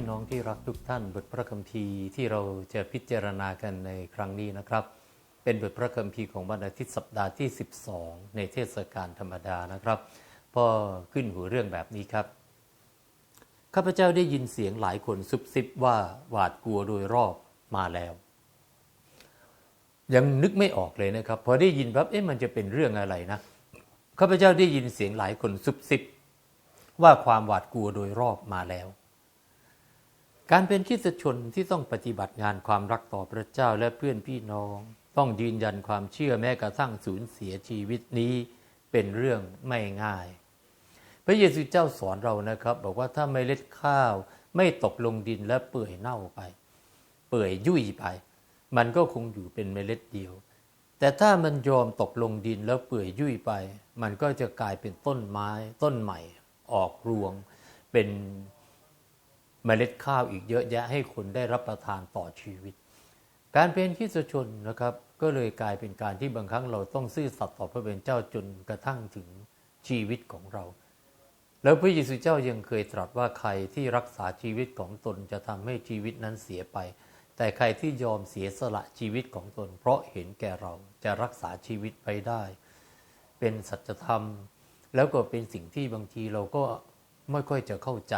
พี่น้องที่รักทุกท่าน บทพระคัมภีร์ที่เราจะพิจารณากันในครั้งนี้นะครับ เป็นบทพระคัมภีร์ของวันอาทิตย์สัปดาห์ที่ 12 ในเทศกาลธรรมดานะครับพ่อขึ้นหัวเรื่องแบบนี้ครับข้าพเจ้าได้ยินเสียงหลายคนซุบซิบว่าหวาดกลัวโดยรอบมาแล้ว ยังนึกไม่ออกเลยนะครับพอได้ยินปั๊บเอ๊ะมันจะเป็นเรื่องอะไรนะข้าพเจ้าได้ยินเสียงหลายคนซุบซิบว่าความหวาดกลัวโดยรอบมาแล้ว การเป็นคริสตชนที่ต้องปฏิบัติงานความรักต่อพระเจ้าและเพื่อนพี่น้อง ต้องยืนยันความเชื่อแม้กระทั่งสูญเสียชีวิตนี้เป็นเรื่องไม่ง่าย พระเยซูเจ้าสอนเรานะครับ บอกว่าถ้าไม่เล็ดข้าวไม่ตกลงดินและเปื่อยเน่าไป เปื่อยยุ่ยไป มันก็คงอยู่เป็นเมล็ดเดียว แต่ถ้ามันยอมตกลงดินแล้วเปื่อยยุ่ยไป มันก็จะกลายเป็นต้นไม้ต้นใหม่ ออกรวง เป็น เมล็ดข้าวอีกเยอะแยะให้คนได้รับประทานต่อชีวิต การเป็นคริสชนนะครับ ก็เลยกลายเป็นการที่บางครั้งเราต้องซื่อสัตย์ต่อพระเป็นเจ้าจนกระทั่งถึงชีวิตของเรา แล้วพระเยซูเจ้ายังเคยตรัสว่าใครที่รักษาชีวิตของตนจะทำให้ชีวิตนั้นเสียไป แต่ใครที่ยอมเสียสละชีวิตของตน เพราะเห็นแก่เราจะรักษาชีวิตไว้ได้ เป็นสัจธรรม แล้วก็เป็นสิ่งที่บางทีเราก็ไม่ค่อยจะเข้าใจ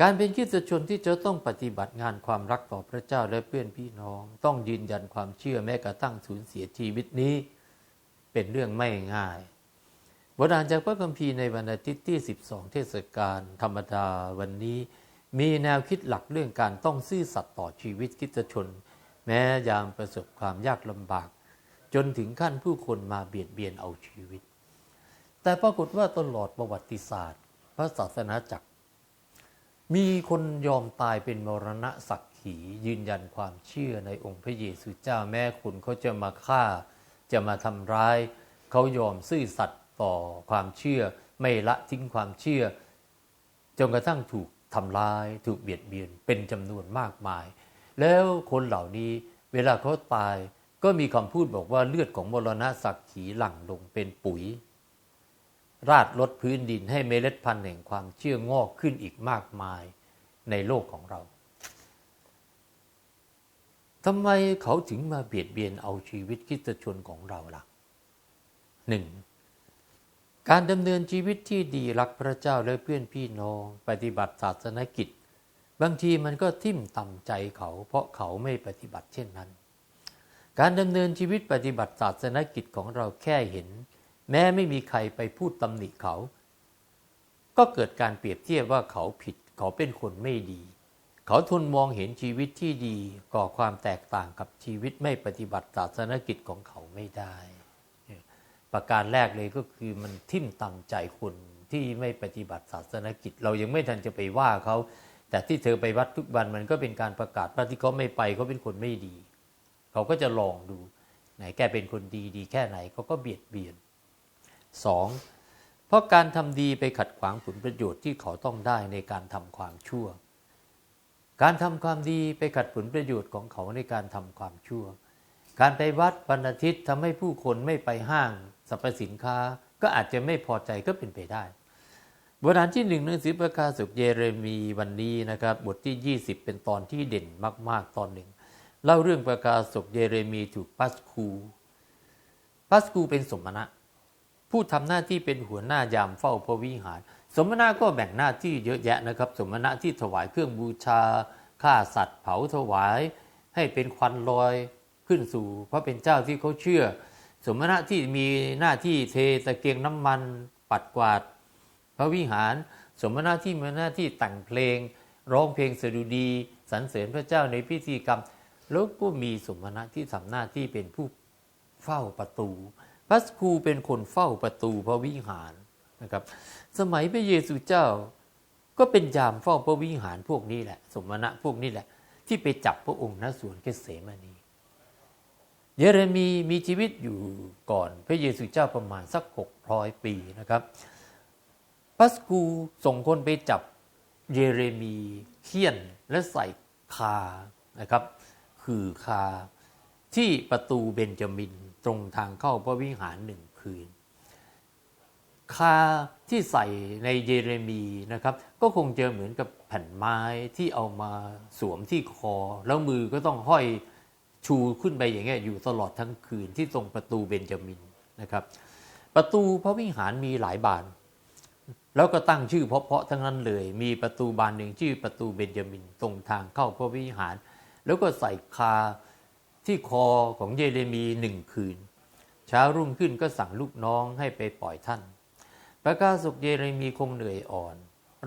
การเป็นคริสตชนที่จะต้องปฏิบัติงานความรักต่อพระเจ้าและเพื่อนพี่น้อง ต้องยืนยันความเชื่อแม้กระทั่งสูญเสียชีวิตนี้ เป็นเรื่องไม่ง่ายบทอ่านจากพระคัมภีร์ในวันอาทิตย์ที่ 12 เทศกาลธรรมดาวันนี้ มีแนวคิดหลักเรื่องการต้องซื่อสัตย์ต่อชีวิตคริสตชน แม้ยามประสบความยากลำบาก จนถึงขั้นผู้คนมาเบียดเบียนเอาชีวิต แต่ปรากฏว่าตลอดประวัติศาสตร์ พระศาสนาจักร มีคนยอมตายเป็นมรณะสักขียืนยันความเชื่อในองค์พระเยซูเจ้าแม้คนเขาจะมาฆ่า จะมาทำร้าย เขายอมซื่อสัตย์ต่อความเชื่อ ไม่ละทิ้งความเชื่อ จนกระทั่งถูกทำร้าย ถูกเบียดเบียนเป็นจำนวนมากมาย แล้วคนเหล่านี้เวลาเขาตายก็มีคำพูดบอกว่าเลือดของมรณะสักขีหลั่งลงเป็นปุ๋ย ราดลดพื้นดินให้เมล็ดพันธุ์แห่งความเชื่องอกขึ้นอีกมากมายในโลกของเราทำไมเขาถึงมาเบียดเบียนเอาชีวิตคริสตชนของเราล่ะหนึ่งการดำเนินชีวิตที่ดีรักพระเจ้าและเพื่อนพี่น้อง ปฏิบัติศาสนกิจ บางทีมันก็ทิ่มต่ำใจเขา เพราะเขาไม่ปฏิบัติเช่นนั้น การดำเนินชีวิตปฏิบัติศาสนกิจของเราแค่เห็น แม้ไม่มีใครไปพูดตำหนิเขา ก็เกิดการเปรียบเทียบว่าเขาผิด เขาเป็นคนไม่ดี เขาทนมองเห็นชีวิตที่ดีก่อความแตกต่างกับชีวิตไม่ปฏิบัติศาสนกิจของเขาไม่ได้ ประการแรกเลยก็คือมันทิ่มต่ำใจคนที่ไม่ปฏิบัติศาสนกิจ เรายังไม่ทันจะไปว่าเขา แต่ที่เธอไปวัดทุกวันมันก็เป็นการประกาศว่าที่เขาไม่ไปเขาเป็นคนไม่ดี เขาก็จะลองดู ไหนแกเป็นคนดีดีแค่ไหนเขาก็เบียดเบียน 2. เพราะการทำดีไปขัดขวางผลประโยชน์ที่เขาต้องได้ในการทำความชั่ว การทำความดีไปขัดผลประโยชน์ของเขาในการทำความชั่ว การไปวัดวันอาทิตย์ทำให้ผู้คนไม่ไปห้างสรรพสินค้าก็อาจจะไม่พอใจก็เป็นไปได้ บทานที่หนึ่งหนังสือประกาศสุขเยเรมีวันนี้นะครับ บทที่ 20 เป็นตอนที่เด่นมาก ๆ ตอนหนึ่ง เล่าเรื่องประกาศสุขเยเรมีถูกปัสคู ปัสคูเป็นสมณะ ผู้ทำหน้าที่เป็นหัวหน้ายามเฝ้าพระวิหาร สมณะก็แบ่งหน้าที่เยอะแยะนะครับ สมณะที่ถวายเครื่องบูชาฆ่าสัตว์เผาถวาย ให้เป็นควันลอยขึ้นสู่พระเป็นเจ้าที่เขาเชื่อ สมณะที่มีหน้าที่เทตะเกียงน้ำมันปัดกวาด พระวิหาร สมณะที่มีหน้าที่แต่งเพลง ร้องเพลงสดุดีสรรเสริญพระเจ้าในพิธีกรรม แล้วก็มีสมณะที่ทำหน้าที่เป็นผู้เฝ้าประตู พัสคูเป็นคนเฝ้าประตูพระวิหารนะครับ สมัยพระเยซูเจ้าก็เป็นยามเฝ้าพระวิหารพวกนี้แหละ สมณะพวกนี้แหละ ที่ไปจับพระองค์ณสวนเกษมณีเยเรมีมีชีวิตอยู่ก่อนพระเยซูเจ้าประมาณสักหกร้อยปีนะครับปัสกูส่งคนไปจับเยเรมีเคี่ยนและใส่คานะครับ คือคาที่ประตูเบนจามิน ตรงทางเข้าพระวิหารหนึ่งคืน คาที่ใส่ในเยเรมีนะครับ ก็คงจะเหมือนกับแผ่นไม้ที่เอามาสวมที่คอ แล้วมือก็ต้องห้อยชูขึ้นไปอย่างเงี้ยอยู่ตลอดทั้งคืนที่ตรงประตูเบนจามินนะครับ ประตูพระวิหารมีหลายบาน แล้วก็ตั้งชื่อเพราะๆทั้งนั้นเลย มีประตูบานหนึ่งชื่อประตูเบนจามินตรงทางเข้าพระวิหาร แล้วก็ใส่คา ที่คอของเยเรมีหนึ่งคืน เช้ารุ่งขึ้นก็สั่งลูกน้องให้ไปปล่อยท่าน ประกาศกเยเรมีคงเหนื่อยอ่อน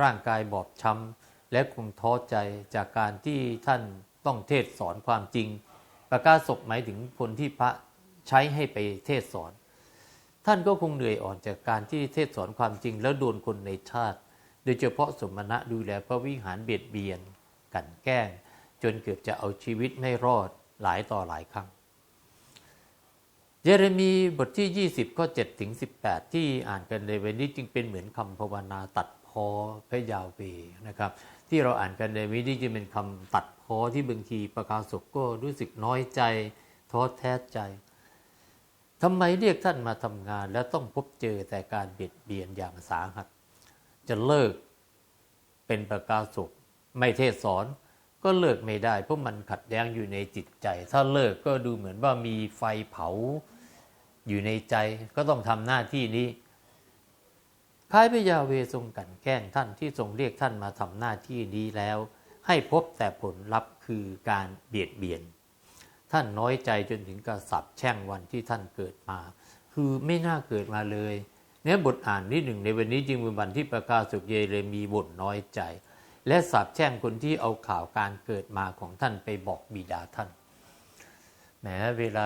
ร่างกายบอบช้ำและคงท้อใจจากการที่ท่านต้องเทศสอนความจริง ประกาศกหมายถึงคนที่พระใช้ให้ไปเทศสอน ท่านก็คงเหนื่อยอ่อนจากการที่เทศสอนความจริง แล้วโดนคนในชาติ โดยเฉพาะสมณะดูแลพระวิหารเบียดเบียน กันแกล้ง จนเกือบจะเอาชีวิตไม่รอด หลายต่อหลายครั้ง เยเรมีบทที่ 20 ข้อ 7 ถึง 18 ที่อ่านกันในวันนี้จึงเป็นเหมือนคำภาวนาตัดพอพระยาเวนะครับ ที่เราอ่านกันในวันนี้จึงเป็นคำตัดพอที่บางทีประกาศกก็รู้สึกน้อยใจท้อแท้ใจทำไมเรียกท่านมาทำงาน แล้วต้องพบเจอแต่การเบียดเบียนอย่างสาหัส จะเลิกเป็นประกาศกไม่เทศสอน ก็เลิกไม่ได้ เพราะมันขัดแย้งอยู่ในจิตใจ ถ้าเลิกก็ดูเหมือนว่ามีไฟเผาอยู่ในใจก็ต้องทำหน้าที่นี้คล้ายพระยาเวทรงกันแกล้งท่านที่ทรงเรียกท่านมาทำหน้าที่นี้แล้ว ให้พบแต่ผลลัพธ์คือการเบียดเบียน ท่านน้อยใจจนถึงกับสับแช่งวันที่ท่านเกิดมา คือไม่น่าเกิดมาเลย เนี่ยบทอ่านที่หนึ่งในวันนี้จึงเป็นวันที่ประกาศสุกเยเรมีบ่นน้อยใจ และสาบแช่งคนที่เอาข่าวการเกิดมาของท่านไปบอกบิดาท่านแหมเวลา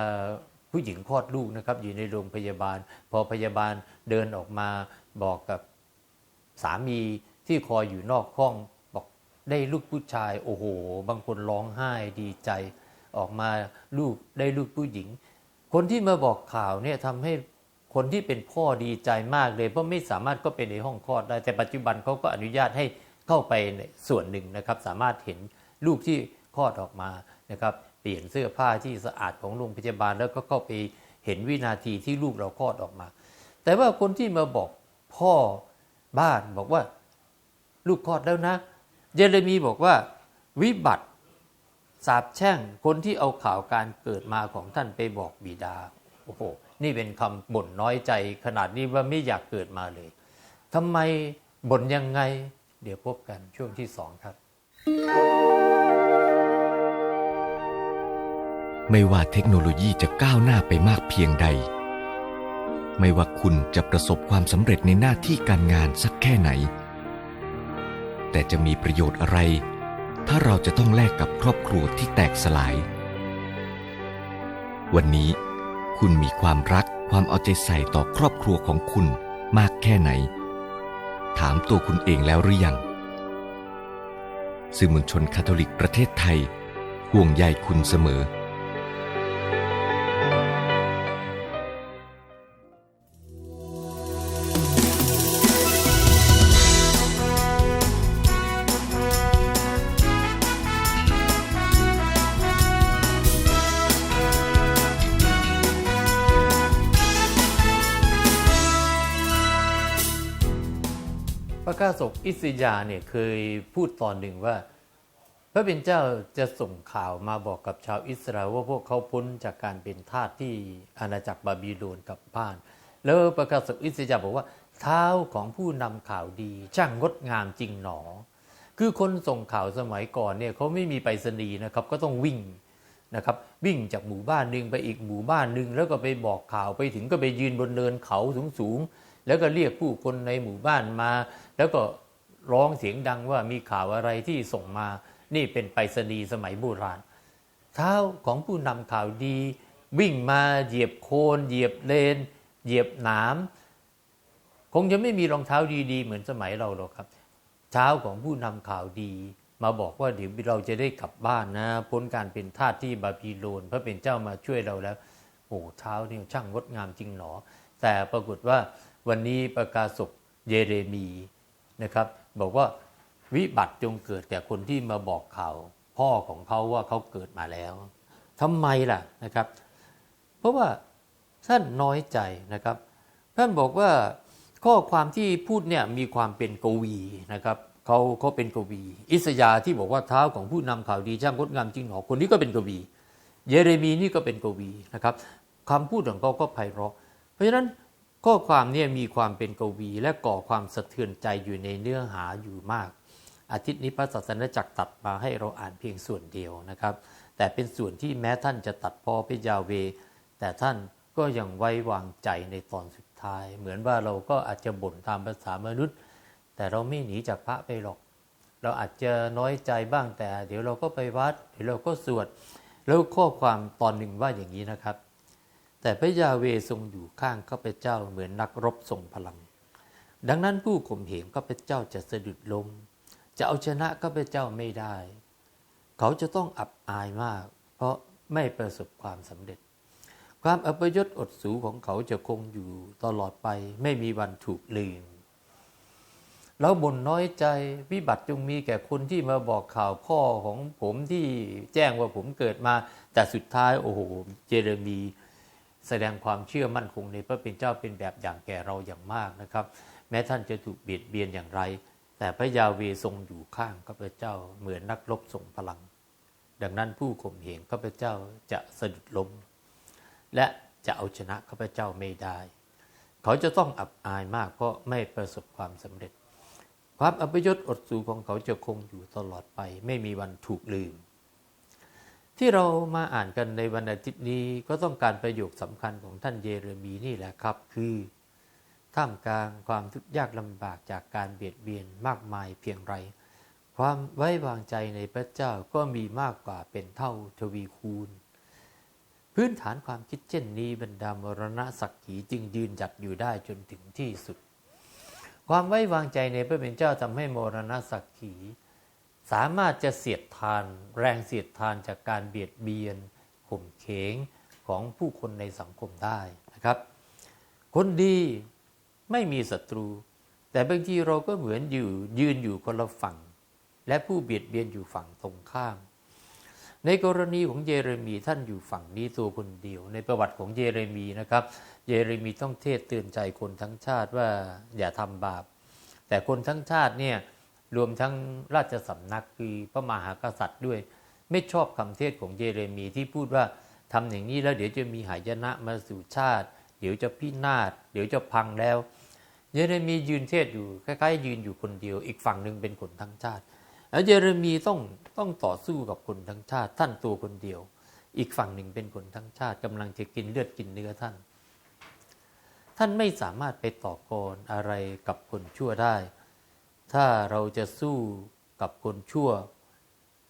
ผู้หญิงคลอดลูกนะครับ อยู่ในโรงพยาบาล พอพยาบาลเดินออกมาบอกกับสามีที่คอยอยู่นอกห้อง บอกได้ลูกผู้ชาย โอ้โห บางคนร้องไห้ดีใจ ออกมาลูกได้ลูกผู้หญิง คนที่มาบอกข่าวเนี่ยทำให้คนที่เป็นพ่อดีใจมากเลย เพราะไม่สามารถก็ไปในห้องคลอดได้แต่ปัจจุบันเขาก็อนุญาตให้ เข้าไปในส่วนหนึ่งนะครับสามารถเห็นลูกที่คลอดออกมานะครับเปลี่ยนเสื้อผ้าที่สะอาดของโรงพยาบาลแล้วก็เข้าไปเห็นวินาทีที่ลูกเราคลอดออกมา แต่ว่าคนที่มาบอกพ่อบ้านบอกว่าลูกคลอดแล้วนะ เยเรมีบอกว่าวิบัติสาบแช่งคนที่เอาข่าวการเกิดมาของท่านไปบอกบิดาโอ้โหนี่เป็นคำบ่นน้อยใจขนาดนี้ว่าไม่อยากเกิดมาเลยทำไมบ่นยังไง เดี๋ยวพบกันช่วงที่สองครับ ไม่ว่าเทคโนโลยีจะก้าวหน้าไปมากเพียงใด ไม่ว่าคุณจะประสบความสำเร็จในหน้าที่การงานสักแค่ไหน แต่จะมีประโยชน์อะไร ถ้าเราจะต้องแลกกับครอบครัวที่แตกสลาย วันนี้คุณมีความรักความเอาใจใส่ต่อครอบครัวของคุณมากแค่ไหน ถามตัวคุณเองแล้วหรือยัง สื่อมวลชนคาทอลิกประเทศไทย ห่วงใยคุณเสมอาศกอิสยาเนี่ยเคยพูดตอนหนึ่งว่า พระเป็นเจ้าจะส่งข่าวมาบอกกับชาวอิสราเอลว่าพวกเขาพ้นจากการเป็นทาสที่อาณาจักรบาบิโลนกลับบ้าน แล้วพระกาศกอิสยาบอกว่า เท้าของผู้นำข่าวดีช่างงดงามจริงหนอ คือคนส่งข่าวสมัยก่อนเนี่ยเขาไม่มีไปรษณีย์นะครับก็ต้องวิ่งนะครับวิ่งจากหมู่บ้านหนึ่งไปอีกหมู่บ้านหนึ่งแล้วก็ไปบอกข่าวไปถึงก็ไปยืนบนเนินเขาสูงๆ แล้วก็เรียกผู้คนในหมู่บ้านมา แล้วก็ร้องเสียงดังว่ามีข่าวอะไรที่ส่งมา นี่เป็นไปรษณีย์สมัยโบราณ เท้าของผู้นำข่าวดี วิ่งมาเหยียบโคนเหยียบเลน เหยียบหนามคงจะไม่มีรองเท้าดีๆ เหมือนสมัยเราหรอกครับเท้าของผู้นำข่าวดี มาบอกว่าเดี๋ยวเราจะได้กลับบ้านนะพ้นการเป็นทาสที่บาบิโลนพระเป็นเจ้ามาช่วยเราแล้วโอ้เท้านี่ช่างงดงามจริงหนอ แต่ปรากฏว่า วันนี้ประกาศกเยเรมีนะครับ บอกว่าวิบัติจงเกิดแก่คนที่มาบอกข่าวพ่อของเขาว่าเขาเกิดมาแล้วทำไมล่ะนะครับ เพราะว่าท่านน้อยใจนะครับท่านบอกว่าข้อความที่พูดเนี่ยมีความเป็นกวีนะครับเขาเขาเป็นกวี อิสยาที่บอกว่าเท้าของผู้นำข่าวดีช่างงดงามจริงหนอคนนี้ก็เป็นกวี เยเรมีนี่ก็เป็นกวีนะครับคำพูดของเขาก็ไพเราะ เพราะฉะนั้น ข้อความเนี่ยมีความเป็นกวีและก่อความสะเทือนใจอยู่ในเนื้อหาอยู่มาก อาทิตย์นี้พระศาสนาจักรตัดมาให้เราอ่านเพียงส่วนเดียวนะครับ แต่เป็นส่วนที่แม้ท่านจะตัดพอพระยาเว แต่ท่านก็ยังไว้วางใจในตอนสุดท้าย เหมือนว่าเราก็อาจจะบ่นตามภาษามนุษย์ แต่เราไม่หนีจากพระไปหรอก เราอาจจะน้อยใจบ้างแต่ เดี๋ยวเราก็ไปวัดเดี๋ยวเราก็สวด แล้วข้อความตอนหนึ่งว่าอย่างนี้นะครับ แต่พระยาเวทรงอยู่ข้างข้าพเจ้าเหมือนนักรบทรงพลัง ดังนั้นผู้ข่มเหงข้าพเจ้าจะสะดุดล้มจะเอาชนะข้าพเจ้าไม่ได้ เขาจะต้องอับอายมาก เพราะไม่ประสบความสำเร็จ ความอัปยศอดสูของเขาจะคงอยู่ตลอดไปไม่มีวันถูกลืมแล้วบ่นน้อยใจวิบัติจงมีแก่คนที่มาบอกข่าวพ่อของผมที่แจ้งว่าผมเกิดมา แต่สุดท้ายโอ้โห เจเรมี แสดงความเชื่อมั่นคงในพระเป็นเจ้าเป็นแบบอย่างแก่เราอย่างมากนะครับ แม้ท่านจะถูกเบียดเบียนอย่างไร แต่พระยาเวทรงอยู่ข้างข้าพเจ้าเหมือนนักรบทรงพลัง ดังนั้นผู้ข่มเหงข้าพเจ้าจะสะดุดล้ม และจะเอาชนะข้าพเจ้าไม่ได้ เขาจะต้องอับอายมากเพราะไม่ประสบความสำเร็จ ความอัปยศอดสูของเขาจะคงอยู่ตลอดไป ไม่มีวันถูกลืม ที่เรามาอ่านกันในวันอาทิตย์นี้ก็ต้องการประโยคสำคัญของท่านเยเรมีนี่แหละครับ คือ ท่ามกลางความทุกข์ยากลำบากจากการเบียดเบียนมากมายเพียงไร ความไว้วางใจในพระเจ้าก็มีมากกว่าเป็นเท่าทวีคูณ พื้นฐานความคิดเช่นนี้บรรดามรณะศักขีจึงยืนหยัดอยู่ได้จนถึงที่สุด ความไว้วางใจในพระเป็นเจ้าทำให้มรณะศักขี สามารถจะเสียดทาน แรงเสียดทานจากการเบียดเบียนข่มเขงของผู้คนในสังคมได้นะครับ คนดีไม่มีศัตรู แต่บางทีเราก็เหมือนอยู่ยืนอยู่คนละฝั่ง และผู้เบียดเบียนอยู่ฝั่งตรงข้าม ในกรณีของเยเรมีท่านอยู่ฝั่งนี้ตัวคนเดียว ในประวัติของเยเรมีนะครับ เยเรมีต้องเทศเตือนใจคนทั้งชาติว่าอย่าทำบาป แต่คนทั้งชาติเนี่ย รวมทั้งราชสำนักคือพระมหากษัตริย์ด้วย ไม่ชอบคำเทศของเยเรมีที่พูดว่าทำอย่างนี้แล้วเดี๋ยวจะมีหายนะมาสู่ชาติ เดี๋ยวจะพินาศเดี๋ยวจะพังแล้ว เยเรมียืนเทศอยู่คล้ายๆ ยืนอยู่คนเดียว อีกฝั่งหนึ่งเป็นคนทั้งชาติ แล้วเยเรมีต้องต้องต่อสู้กับคนทั้งชาติ ท่านตัวคนเดียว อีกฝั่งหนึ่งเป็นคนทั้งชาติกำลังจะกินเลือดกินเนื้อท่าน ท่านไม่สามารถไปต่อกรอะไรกับคนชั่วได้ ถ้าเราจะสู้กับคนชั่ว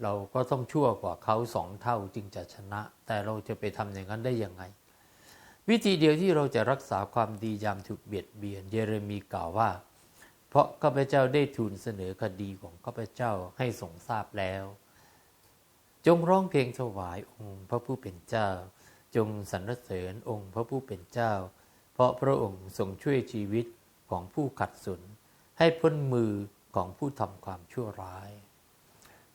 เราก็ต้องชั่วกว่าเขาสองเท่าจึงจะชนะ แต่เราจะไปทำอย่างนั้นได้ยังไง วิธีเดียวที่เราจะรักษาความดียามถูกเบียดเบียน เยเรมีกล่าวว่า เพราะข้าพเจ้าได้ทูลเสนอคดีของข้าพเจ้าให้ทรงทราบแล้ว จงร้องเพลงถวายองค์พระผู้เป็นเจ้า จงสรรเสริญองค์พระผู้เป็นเจ้า เพราะพระองค์ทรงช่วยชีวิตของผู้ขัดสน ให้พ้นมือของผู้ทำความชั่วร้าย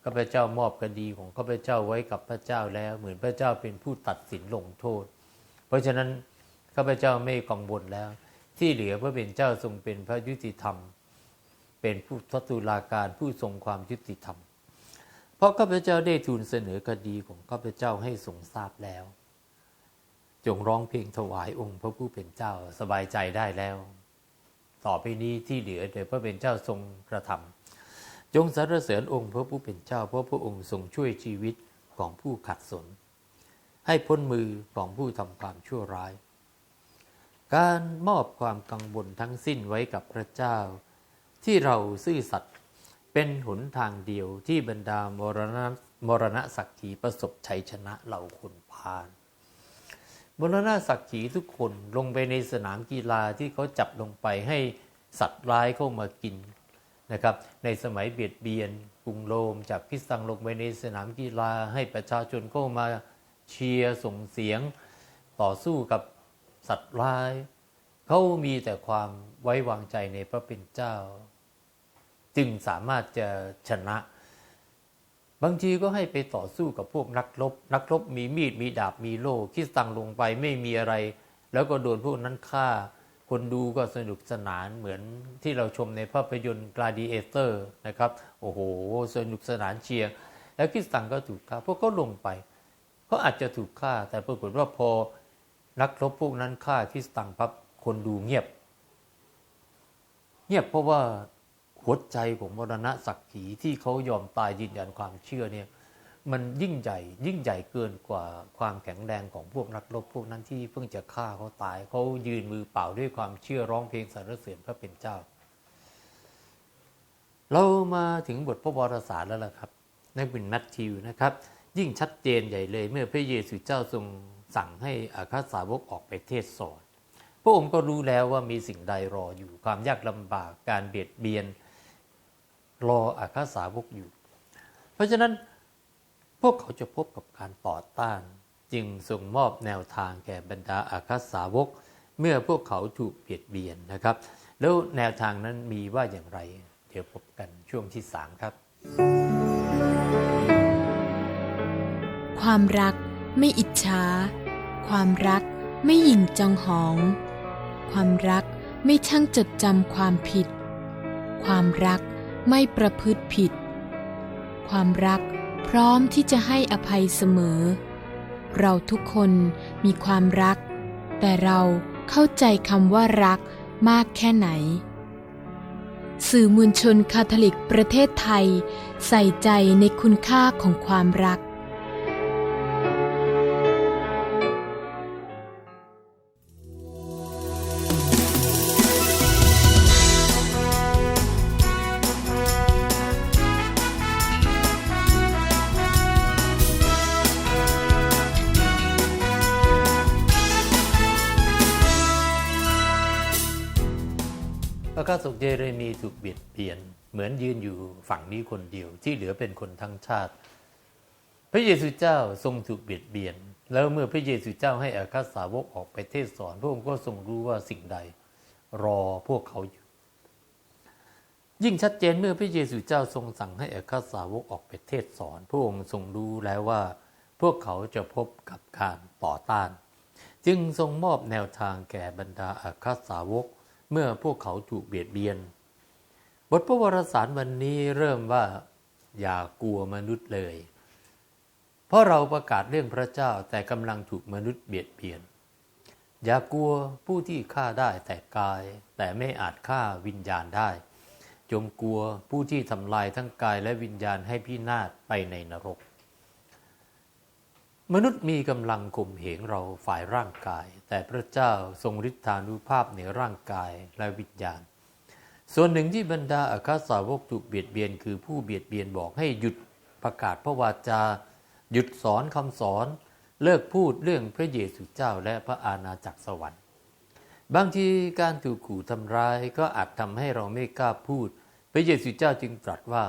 ข้าพเจ้ามอบคดีของข้าพเจ้าไว้กับพระเจ้าแล้ว เหมือนพระเจ้าเป็นผู้ตัดสินลงโทษ เพราะฉะนั้นข้าพเจ้าไม่กังวลแล้ว ที่เหลือพระเป็นเจ้าทรงเป็นพระยุติธรรม เป็นผู้ทัตุลาการผู้ทรงความยุติธรรม เพราะข้าพเจ้าได้ทูลเสนอคดีของข้าพเจ้าให้ทรงทราบแล้ว จงร้องเพลงถวายองค์พระผู้เป็นเจ้าสบายใจได้แล้ว ต่อไปนี้ที่เหลือเดี๋ยวพระเป็นเจ้าทรงกระทำจงสรรเสริญองค์พระผู้เป็นเจ้าเพราะพระองค์ทรงช่วยชีวิตของผู้ขัดสน ให้พ้นมือของผู้ทำความชั่วร้าย การมอบความกังวลทั้งสิ้นไว้กับพระเจ้า ที่เราซื่อสัตย์เป็นหนทางเดียวที่บรรดามรณะมรณะสักขีประสบชัยชนะเหล่าคนพาล มรณะสักดิ์ขีทุกคนลงไปในสนามกีฬาที่เขาจับลงไปให้สัตว์ร้ายเข้ามากินนะครับ ในสมัยเบียดเบียนกรุงโรมจากพิสังลงไปในสนามกีฬาให้ประชาชนเข้ามาเชียร์ส่งเสียงต่อสู้กับสัตว์ร้าย เขามีแต่ความไว้วางใจในพระเป็นเจ้า จึงสามารถจะชนะ บางทีก็ให้ไปต่อสู้กับพวกนักรบ นักรบมีมีดมีดาบมีโล่คิดตังลงไปไม่มีอะไร แล้วก็โดนพวกนั้นฆ่า คนดูก็สนุกสนานเหมือนที่เราชมในภาพยนตร์ Gladiator นะครับ โอ้โห สนุกสนานเชียร์ แล้วคิสตังก็ถูกฆ่าพวกเขาลงไปเขาอาจจะถูกฆ่า แต่ปรากฏว่าพอนักรบพวกนั้นฆ่าคิสตังปั๊บคนดูเงียบ เงียบเพราะว่า หัวใจของมรณะสักขีที่เขายอมตายยืนยันความเชื่อเนี่ยมันยิ่งใหญ่ยิ่งใหญ่เกินกว่าความแข็งแรงของพวกนักรบพวกนั้นที่เพิ่งจะฆ่าเขาตายเขายืนมือเปล่าด้วยความเชื่อร้องเพลงสรรเสริญพระเป็นเจ้า เรามาถึงบทพระวรสารแล้วล่ะครับในบินแมทธิวนะครับ ยิ่งชัดเจนใหญ่เลย เมื่อพระเยซูเจ้าทรงสั่งให้อาคาสาวกออกไปเทศสอนพระองค์ก็รู้แล้วว่ามีสิ่งใดรออยู่ความยากลำบากการเบียดเบียน รออาคาสาวกอยู่ เพราะฉะนั้นพวกเขาจะพบกับการต่อต้าน จึงทรงมอบแนวทางแก่บรรดาอาคาสาวก เมื่อพวกเขาถูกเบียดเบียนนะครับ แล้วแนวทางนั้นมีว่าอย่างไร เดี๋ยวพบกันช่วงที่สามครับ ความรักไม่อิจฉาความรักไม่หยิ่งจองหอง ความรักไม่ช่างจดจำความผิด ความรัก ไม่ประพฤติผิด ความรักพร้อมที่จะให้อภัยเสมอ เราทุกคนมีความรัก แต่เราเข้าใจคำว่ารักมากแค่ไหน สื่อมวลชนคาทอลิกประเทศไทย ใส่ใจในคุณค่าของความรัก เยเรมีถูกเบียดเบียน เหมือนยืนอยู่ฝั่งนี้คนเดียวที่เหลือเป็นคนทั้งชาติ พระเยซูเจ้าทรงถูกเบียดเบียน แล้วเมื่อพระเยซูเจ้าให้อาคาสาวกออกไปเทศสอนพระองค์ก็ทรงรู้ว่าสิ่งใด รอพวกเขาอยู่ ยิ่งชัดเจนเมื่อพระเยซูเจ้าทรงสั่งให้อาคาสาวกออกไปเทศสอน พระองค์ทรงรู้แล้วว่า พวกเขาจะพบกับการต่อต้าน จึงทรงมอบแนวทางแก่บรรดาอาคาสาวก เมื่อพวกเขาถูกเบียดเบียน บทพระวรสารวันนี้เริ่มว่าอย่ากลัวมนุษย์เลย เพราะเราประกาศเรื่องพระเจ้าแต่กำลังถูกมนุษย์เบียดเบียน อย่ากลัวผู้ที่ฆ่าได้แต่กาย แต่ไม่อาจฆ่าวิญญาณได้ จงกลัวผู้ที่ทำลายทั้งกายและวิญญาณให้พินาศไปในนรก มนุษย์มีกำลังข่มเหงเราฝ่ายร่างกาย แต่พระเจ้าทรงฤทธานุภาพในร่างกายและวิญญาณ ส่วนหนึ่งที่บรรดาอาคาสาวกถูกเบียดเบียนคือผู้เบียดเบียนบอกให้หยุดประกาศพระวาจา หยุดสอนคำสอน เลิกพูดเรื่องพระเยซูเจ้าและพระอาณาจักรสวรรค์ บางทีการถูกขู่ทำร้ายก็อาจทำให้เราไม่กล้าพูด พระเยซูเจ้าจึงตรัสว่า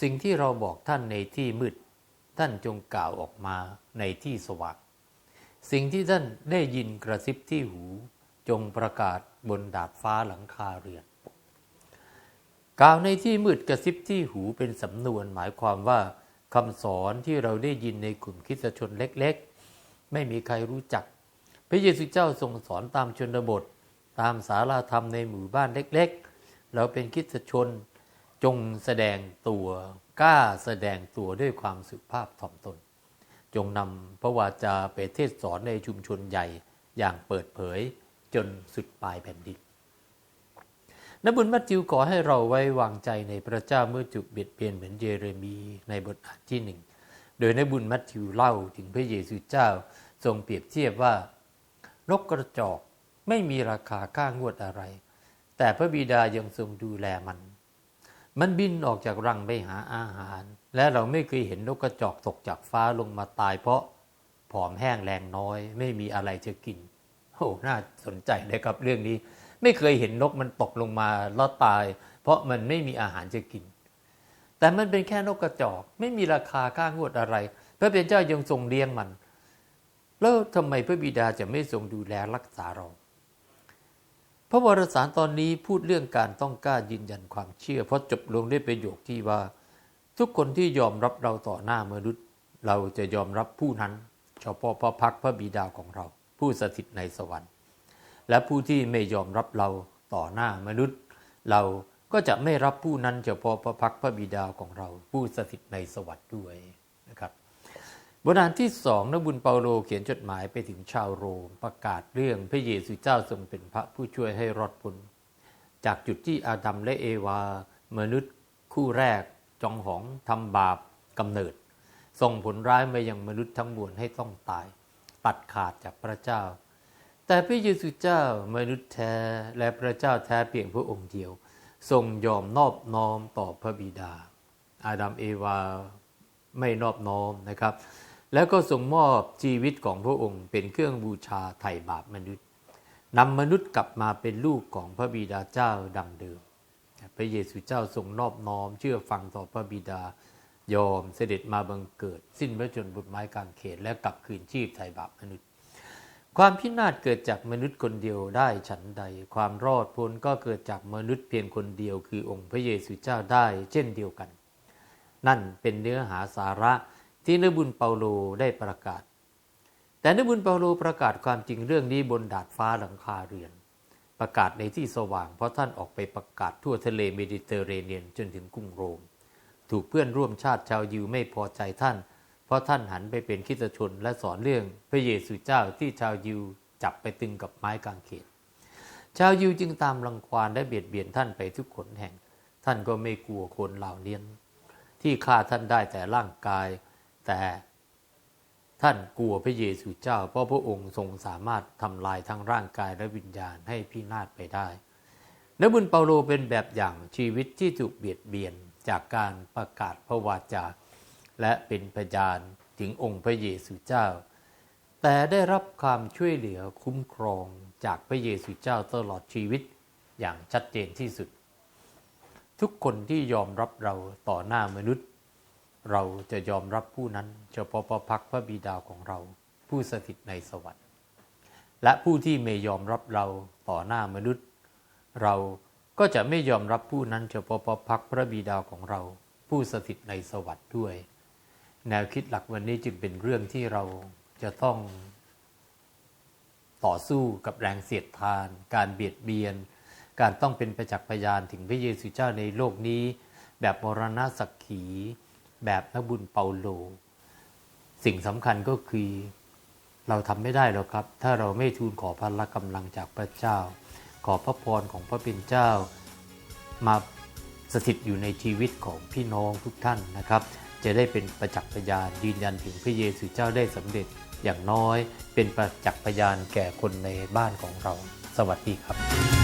สิ่งที่เราบอกท่านในที่มืด ท่านจงกล่าวออกมาในที่สว่างสิ่งที่ท่านได้ยินกระซิบที่หูจงประกาศบนดาดฟ้าหลังคาเรือน กล่าวในที่มืดกระซิบที่หูเป็นสำนวนหมายความว่าคำสอนที่เราได้ยินในกลุ่มคิสชนเล็กๆ ไม่มีใครรู้จัก พระเยซูเจ้าทรงสอนตามชนบท ตามสาราธรรมในหมู่บ้านเล็กๆ เราเป็นคิสชนจงแสดงตัว กล้าแสดงตัวด้วยความสุภาพถ่อมตน จงนำพระวาจาไปเทศสอนในชุมชนใหญ่อย่างเปิดเผยจนสุดปลายแผ่นดินนบุญมัทธิวขอให้เราไว้วางใจในพระเจ้าเมื่อจุกเบียดเบียนเหมือนเยเรมีในบทอาที่หนึ่ง โดยนบุญมัทธิวเล่าถึงพระเยซูเจ้าทรงเปรียบเทียบว่า นกกระจอกไม่มีราคาค่างวดอะไร แต่พระบิดายังทรงดูแลมัน มันบินออกจากรังไปหาอาหาร และเราไม่เคยเห็นนกกระจอกตกจากฟ้าลงมาตายเพราะผอมแห้งแรงน้อย ไม่มีอะไรจะกินโอ้น่าสนใจเลยครับเรื่องนี้ ไม่เคยเห็นนกมันตกลงมาแล้วตาย เพราะมันไม่มีอาหารจะกิน แต่มันเป็นแค่นกกระจอก ไม่มีราคาค่างวดอะไร พระเป็นเจ้ายังทรงเลี้ยงมัน แล้วทำไมพระบิดาจะไม่ทรงดูแลรักษาเรา พระวรสารตอนนี้พูดเรื่องการต้องกล้ายืนยันความเชื่อ เพราะจบลงด้วยประโยคที่ว่า ทุกคนที่ยอมรับเราต่อหน้ามนุษย์ เราจะยอมรับผู้นั้นเฉพาะพระพักพระบิดาของเรา ผู้สถิตในสวรรค์ และผู้ที่ไม่ยอมรับเราต่อหน้ามนุษย์ เราก็จะไม่รับผู้นั้นเฉพาะพระพักพระบิดาของเรา ผู้สถิตในสวรรค์ด้วย บทานที่สองนบุญเปาโลเขียนจดหมายไปถึงชาวโรมประกาศเรื่องพระเยซูเจ้าทรงเป็นพระผู้ช่วยให้รอดพ้นจากจุดที่อาดัมและเอวา มนุษย์คู่แรกจองหองทำบาปกำเนิด ส่งผลร้ายมายังมนุษย์ทั้งมวลให้ต้องตาย ตัดขาดจากพระเจ้า แต่พระเยซูเจ้ามนุษย์แท้และพระเจ้าแท้เพียงพระองค์เดียว ทรงยอมนอบน้อมต่อพระบิดา อาดัมเอวาไม่นอบน้อมนะครับ แล้วก็ทรงมอบชีวิตของพระองค์เป็นเครื่องบูชาไถ่บาปมนุษย์นำมนุษย์กลับมาเป็นลูกของพระบิดาเจ้าดังเดิม พระเยซูเจ้าทรงนอบน้อม เชื่อฟังต่อพระบิดายอมเสด็จมาบังเกิด สิ้นพระชนม์บนไม้กางเขนและกลับคืนชีพไถ่บาปมนุษย์ ความพินาศเกิดจากมนุษย์คนเดียวได้ฉันใด ความรอดพ้นก็เกิดจากมนุษย์เพียงคนเดียวคือองค์พระเยซูเจ้าได้เช่นเดียวกัน นั่นเป็นเนื้อหาสาระ ที่นบุญเปาโลได้ประกาศ แต่นบุญเปาโลประกาศความจริงเรื่องนี้บนดาดฟ้าหลังคาเรือน ประกาศในที่สว่าง เพราะท่านออกไปประกาศทั่วทะเลเมดิเตอร์เรเนียนจนถึงกรุงโรม ถูกเพื่อนร่วมชาติชาวยิวไม่พอใจท่าน เพราะท่านหันไปเป็นคริสตชนและสอนเรื่องพระเยซูเจ้าที่ชาวยิวจับไปตึงกับไม้กางเขนชาวยิวจึงตามรังควานและเบียดเบียนท่านไปทุกขนแห่ง ท่านก็ไม่กลัวคนเหล่านี้ที่ฆ่าท่านได้แต่ร่างกาย แต่ท่านกลัวพระเยซูเจ้า เพราะพระองค์ทรงสามารถทำลายทั้งร่างกายและวิญญาณให้พินาศไปได้และบุญเปาโลเป็นแบบอย่างชีวิตที่ถูกเบียดเบียนจากการประกาศพระวาจา และเป็นพยานถึงองค์พระเยซูเจ้า แต่ได้รับความช่วยเหลือคุ้มครองจากพระเยซูเจ้าตลอดชีวิตอย่างชัดเจนที่สุด ทุกคนที่ยอมรับเราต่อหน้ามนุษย์ เราจะยอมรับผู้นั้นเฉพาะพระพักพระบิดาของเรา ผู้สถิตในสวรรค์ และผู้ที่ไม่ยอมรับเราต่อหน้ามนุษย์ เราก็จะไม่ยอมรับผู้นั้นเฉพาะพระพักพระบิดาของเรา ผู้สถิตในสวรรค์ด้วย แนวคิดหลักวันนี้จึงเป็นเรื่องที่เราจะต้อง ต่อสู้กับแรงเสียดทาน การเบียดเบียน การต้องเป็นประจักษ์พยานถึงพระเยซูเจ้าในโลกนี้ แบบมรณะสักขี แบบนักบุญเปาโล สิ่งสำคัญก็คือเราทำไม่ได้หรอกครับ ถ้าเราไม่ทูลขอพละกำลังจากพระเจ้า ขอพระพรของพระเป็นเจ้า มาสถิตอยู่ในชีวิตของพี่น้องทุกท่านนะครับ จะได้เป็นประจักษ์พยานยืนยันถึงพระเยซูเจ้าได้สำเร็จอย่างน้อยเป็นประจักษ์พยานแก่คนในบ้านของเรา สวัสดีครับ